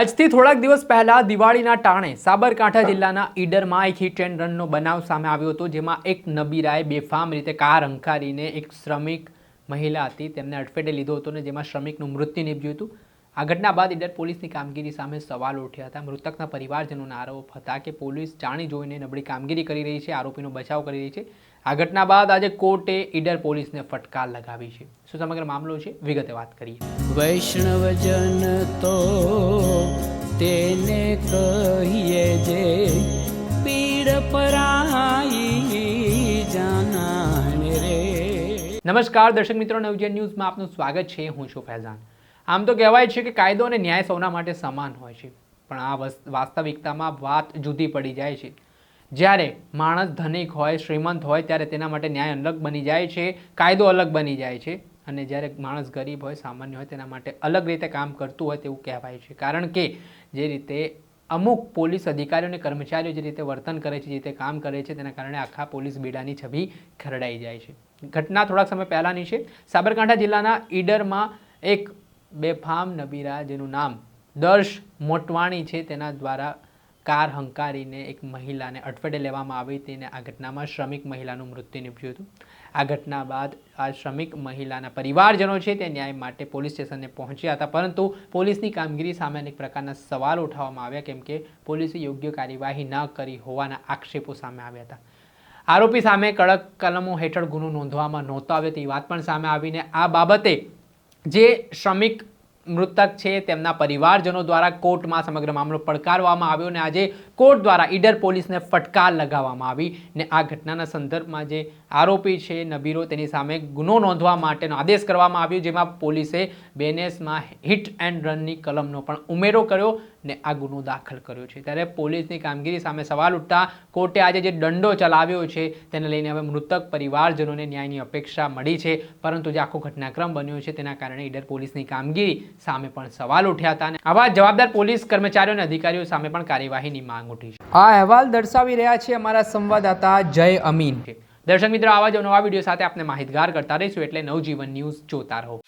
આજથી થોડાક દિવસ પહેલા દિવાળીના ટાણે સાબરકાંઠા જિલ્લાના ઈડરમાં એક હિટ એન્ડ રનનો બનાવ સામે આવ્યો હતો, જેમાં એક નબીરાએ બેફામ રીતે કાર હંકારીને એક શ્રમિક મહિલા હતી, તેમને અડફેટે લીધો હતો ને જેમાં શ્રમિકનું મૃત્યુ નીપજ્યું હતું. આ ઘટના બાદ ઈડર પોલીસની કામગીરી સામે સવાલ ઉઠ્યા હતા. મૃતકના પરિવારજનોના આરોપ હતા કે પોલીસ જાણી જોઈને નબળી કામગીરી કરી રહી છે, આરોપીનો બચાવ કરી રહી છે. આ ઘટના બાદ આજે કોર્ટે ઈડર પોલીસને ફટકાર લગાવી છે. શું સમગ્ર મામલો છે? વિગતે વાત કરીએ. વૈષ્ણવજન તો કહીએ જે પીડ પરાઈ જાનાને રે. નમસ્કાર, દર્શક મિત્રો, નવજીવન ન્યૂઝમાં આપનું સ્વાગત છે. હું છું ફૈઝાન. આમ તો કહેવાય છે કે કાયદો અને ન્યાય સૌના માટે સમાન હોય છે, પણ આ વસ- વાસ્તવિકતામાં વાત જુદી પડી જાય છે. જ્યારે માણસ ધનિક હોય, શ્રીમંત હોય, ત્યારે તેના માટે ન્યાય અલગ બની જાય છે, કાયદો અલગ બની જાય છે. અને જ્યારે માણસ ગરીબ હોય, સામાન્ય હોય, તેના માટે અલગ રીતે કામ કરતું હોય તેવું કહેવાય છે. કારણ કે જે રીતે અમુક પોલીસ અધિકારીઓ અને કર્મચારીઓ જે રીતે વર્તન કરે છે, જે રીતે કામ કરે છે, તેના કારણે આખા પોલીસ બેડાની છબી ખરડાઈ જાય છે. ઘટના થોડાક સમય પહેલાંની છે. સાબરકાંઠા જિલ્લાના ઈડરમાં એક બેફામ નબીરા, જેનું નામ દર્શ મોટવાણી છે, તેના દ્વારા કાર હંકારીને એક મહિલાને અડફેટે લેવામાં આવી હતી અને આ ઘટનામાં શ્રમિક મહિલાનું મૃત્યુ નીપજ્યું હતું. આ ઘટના બાદ આ શ્રમિક મહિલાના પરિવારજનો છે તે ન્યાય માટે પોલીસ સ્ટેશને પહોંચ્યા હતા, પરંતુ પોલીસની કામગીરી સામે અનેક પ્રકારના સવાલ ઉઠાવવામાં આવ્યા, કેમ કે પોલીસે યોગ્ય કાર્યવાહી ન કરી હોવાના આક્ષેપો સામે આવ્યા હતા. આરોપી સામે કડક કલમો હેઠળ ગુનો નોંધવામાં નહોતો આવ્યો તેવી વાત પણ સામે આવીને આ બાબતે જે શ્રમિક મૃતક છે, તેમના પરિવારજનો દ્વારા કોર્ટમાં સમગ્ર મામલો પડકારવામાં આવ્યો અને આજે કોર્ટ દ્વારા ઈડર પોલીસને ફટકાર લગાવવામાં આવી ને આ ઘટનાના સંદર્ભમાં જે આરોપી છે, નબીરો, તેની સામે ગુનો નોંધવા માટેનો આદેશ કરવામાં આવ્યો, જેમાં પોલીસે બેનેસમાં હિટ એન્ડ રનની કલમનો પણ ઉમેરો કર્યો ને આ ગુનો દાખલ કર્યો છે. ત્યારે પોલીસની કામગીરી સામે સવાલ ઉઠતા કોર્ટે આજે જે દંડો ચલાવ્યો છે, તેને લઈને હવે મૃતક પરિવારજનોને ન્યાયની અપેક્ષા મળી છે. પરંતુ જે આખો ઘટનાક્રમ બન્યો છે, તેના કારણે ઈડર પોલીસની કામગીરી સામે પણ સવાલ ઉઠ્યા હતા અને આવા જવાબદાર પોલીસ કર્મચારીઓ અને અધિકારીઓ સામે પણ કાર્યવાહીની માંગ ઉઠી છે. આ અહેવાલ દર્શાવી રહ્યા છે અમારા સંવાદદાતા જય અમીન. દર્શક મિત્રો આવા જ નવા વીડિયો સાથે આપણે માહિતગાર કરતા રહીશું. એટલે નવજીવન ન્યૂઝ જોતા રહો.